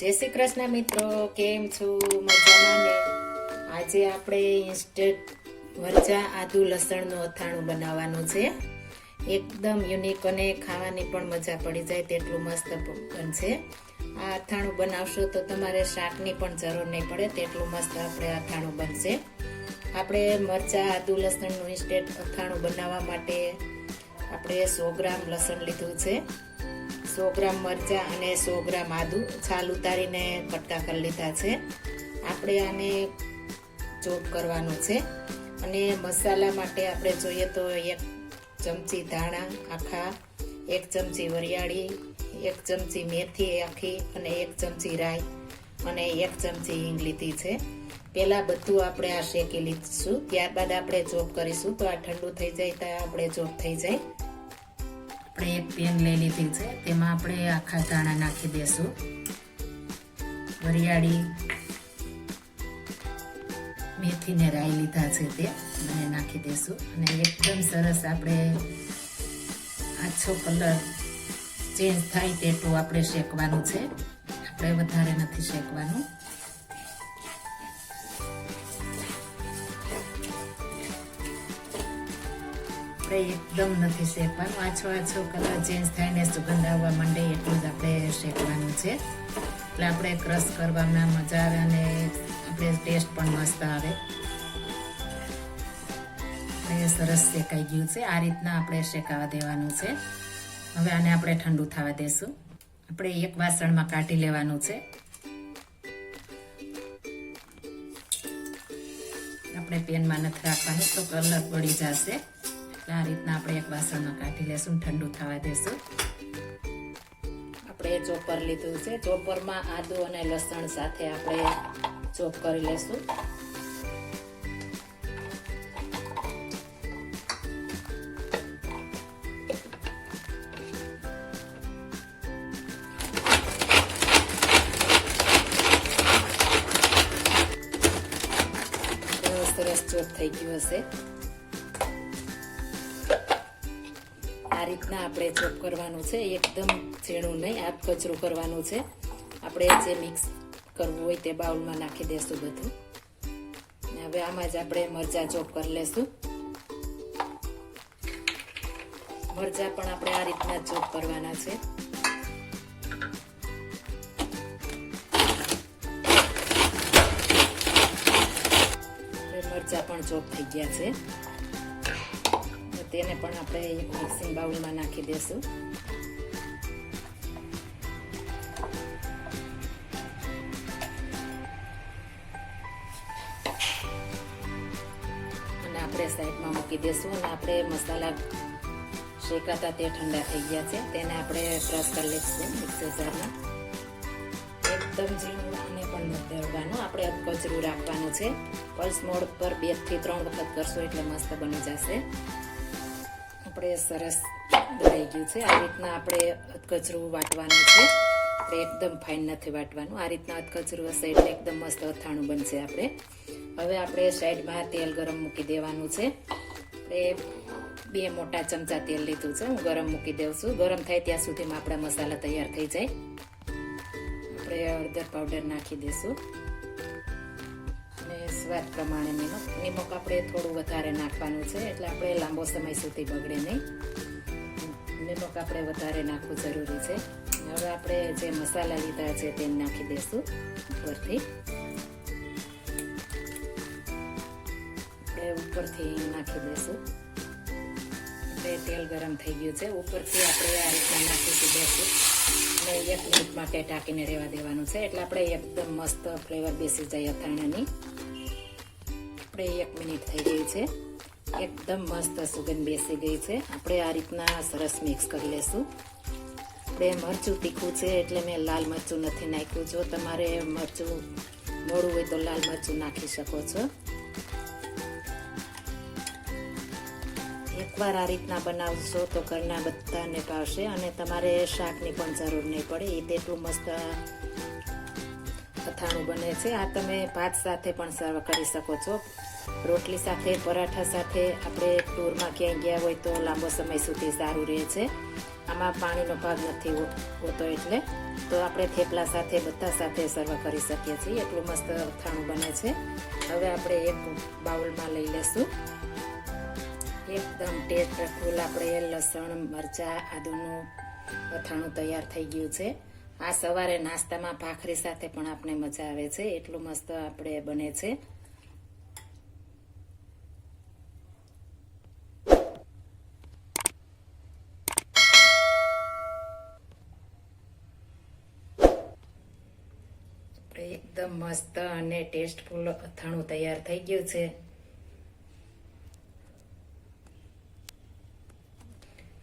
જય શ્રી કૃષ્ણ મિત્રો, કેમ છો? મજામાં ને? આજે આપણે ઇન્સ્ટન્ટ મરચા, આદુ, લસણનું અથાણું બનાવવાનું છે. એકદમ યુનિક અને ખાવાની પણ મજા પડી જાય તેટલું મસ્ત બનશે. આ અથાણું બનાવશો તો તમારે શાકની પણ જરૂર નહીં પડે, તેટલું મસ્ત આપણે અથાણું બનશે. આપણે મરચા, આદુ, લસણનું ઇન્સ્ટન્ટ અથાણું બનાવવા માટે આપણે સો ગ્રામ લસણ લીધું છે. સો ગ્રામ મરચાં અને સો ગ્રામ આદુ છાલ ઉતારીને કટકા કરી લીધા છે. આપણે આને ચોપ કરવાનું છે. અને મસાલા માટે આપણે જોઈએ તો એક ચમચી ધાણા આખા, એક ચમચી વરિયાળી, એક ચમચી મેથી આખી અને એક ચમચી રાઈ અને એક ચમચી હિંગ લીધી છે. પહેલાં બધું આપણે આ શેકી લીધું. ત્યારબાદ આપણે ચોપ કરીશું તો આ ઠંડુ થઈ જાય ત્યાં આપણે ચોપ થઈ જાય. આપણે એક પેન લઈ લીધી છે, તેમાં આપણે આખા ધાણા નાખી દેશું. વરિયાળી મેથીને રાઈ લીધા છે તે અને નાખી દેશું. અને એકદમ સરસ આપણે આછો કલર ચેન્જ થાય તેટલું આપણે શેકવાનું છે. આપણે વધારે નથી શેકવાનું. આપણે એકદમ નથી શેકવાનું આછો આછો કલર ચેન્જ થાય ને સુગંધ આવવા માંડે એટલું જ આપણે શેકવાનું છે. એટલે આપણે ક્રશ કરવામાં મજા આવે અને આપણે ટેસ્ટ પણ મસ્ત આવે. એ સરસ શેકાઈ ગયું છે. આ રીતના આપણે શેકાવા દેવાનું છે. હવે આને આપણે ઠંડુ થવા દેશું. આપણે એક વાસણમાં કાઢી લેવાનું છે. આપણે પેનમાં નથી રાખવાનું, તો કલર પડી જશે. આ રીતના આપણે એક વાસણમાં કાઢી લેશું ઠંડુ થવા દેશું. આપણે ચોપર લીધું છે. ચોપરમાં આદુ અને લસણ સાથે આપણે ચોપ કરી લેશું. સરસ ચોપ થઈ ગયું હશે. આ રીતના આપણે ચોપ કરવાનું છે. એકદમ ઝીણું નહીં આપ કચરું કરવાનું છે. આપણે જે મિક્સ કરવું હોય તે બાઉલમાં નાખી દેશું બધું. હવે આમાં જ આપણે મરચાં ચોપ કરી લેશું. મરચાં પણ આપણે આ રીતના ચોપ કરવાના છે. મરચાં પણ ચોપ થઈ ગયા છે. તેને પણ આપણે મિક્સિંગ બાઉલમાં નાખી દેશું. અને આપણે સાઈડમાં મૂકી દેશું અને આપણે મસાલા શેકાતા તે ઠંડા થઈ ગયા છે, તેને આપણે ક્રશ કરી લઈશું મિક્સર જારમાં. એકદમ ઝીણું અને પણ દળવાનું આપણે કચરું રાખવાનું છે. પલ્સ મોડ પર બેથી ત્રણ વખત કરશો એટલે મસ્ત બની જશે. આપણે સરસ દળાઈ ગયું છે. આ રીતના આપણે અધકચરું વાટવાનું છે. એકદમ ફાઇન નથી વાટવાનું. આ રીતના અધકચરું હશે એટલે એકદમ મસ્ત અથાણું બનશે આપણે. હવે આપણે સાઈડમાં તેલ ગરમ મૂકી દેવાનું છે. આપણે બે મોટા ચમચા તેલ લીધું છે. હું ગરમ મૂકી દઉં છું. ગરમ થાય ત્યાં સુધીમાં આપણા મસાલા તૈયાર થઈ જાય. આપણે હળદર પાવડર નાખી દઈશું. સ્વાદ પ્રમાણે નિમક નિમક આપણે થોડું વધારે નાખવાનું છે, એટલે આપણે લાંબો સમય સુધી બગડે નહીં. નિમક આપણે વધારે નાખવું જરૂરી છે. હવે આપણે જે મસાલા લીધા છે તે નાખી દઈશું ઉપરથી. આપણે ઉપરથી નાખી દઈશું. આપણે તેલ ગરમ થઈ ગયું છે. ઉપરથી આપણે આ રીતના નાખી દઈશું અને એક મિનિટ માટે ઢાંકીને રહેવા દેવાનું છે. એટલે આપણે એકદમ મસ્ત ફ્લેવર બેસી જાય અથાણાની. આપણે એક મિનિટ થઈ ગઈ છે. એકદમ મસ્ત સુગંધ બેસી ગઈ છે. આપણે આ રીતના સરસ મિક્સ કરી લેશું. આપણે મરચું તીખું છે એટલે મેં લાલ મરચું નથી નાખ્યું. જો તમારે મરચું મોડું હોય તો લાલ મરચું નાખી શકો છો. એકવાર આ રીતના બનાવશો તો ઘરના બધાને ભાવશે અને તમારે શાકની પણ જરૂર નહીં પડે. એ તેટલું મસ્ત અથાણું બને છે. આ તમે ભાત સાથે પણ સર્વ કરી શકો છો. રોટલી સાથે, પરાઠા સાથે આપણે ટૂરમાં ક્યાંય ગયા હોય તો લાંબો સમય સુધી સારું રહે છે. આમાં પાણીનો ભાગ નથી હોતો એટલે. તો આપણે થેપલા સાથે, બધા સાથે સર્વ કરી શકીએ છીએ. એટલું મસ્ત અથાણું બને છે. હવે આપણે એક બાઉલમાં લઈ લેશું. એકદમ ટેસ્ટફુલ આપણે લસણ, મરચાં, આદુનું અથાણું તૈયાર થઈ ગયું છે. આ સવારે નાસ્તામાં ભાખરી સાથે પણ આપણે મજા આવે છે. એટલું મસ્ત આપણે બને છે. એકદમ મસ્ત અને ટેસ્ટફુલ અથાણું તૈયાર થઈ ગયું છે.